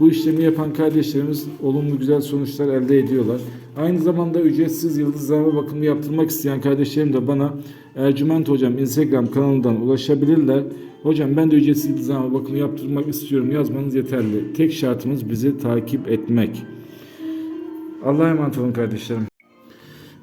Bu işlemi yapan kardeşlerimiz olumlu güzel sonuçlar elde ediyorlar. Aynı zamanda ücretsiz yıldızlama bakımı yaptırmak isteyen kardeşlerim de bana Ercüment Hocam Instagram kanalından ulaşabilirler. Hocam ben de ücretsiz yıldızlama bakımı yaptırmak istiyorum yazmanız yeterli. Tek şartımız bizi takip etmek. Allah'a emanet olun kardeşlerim.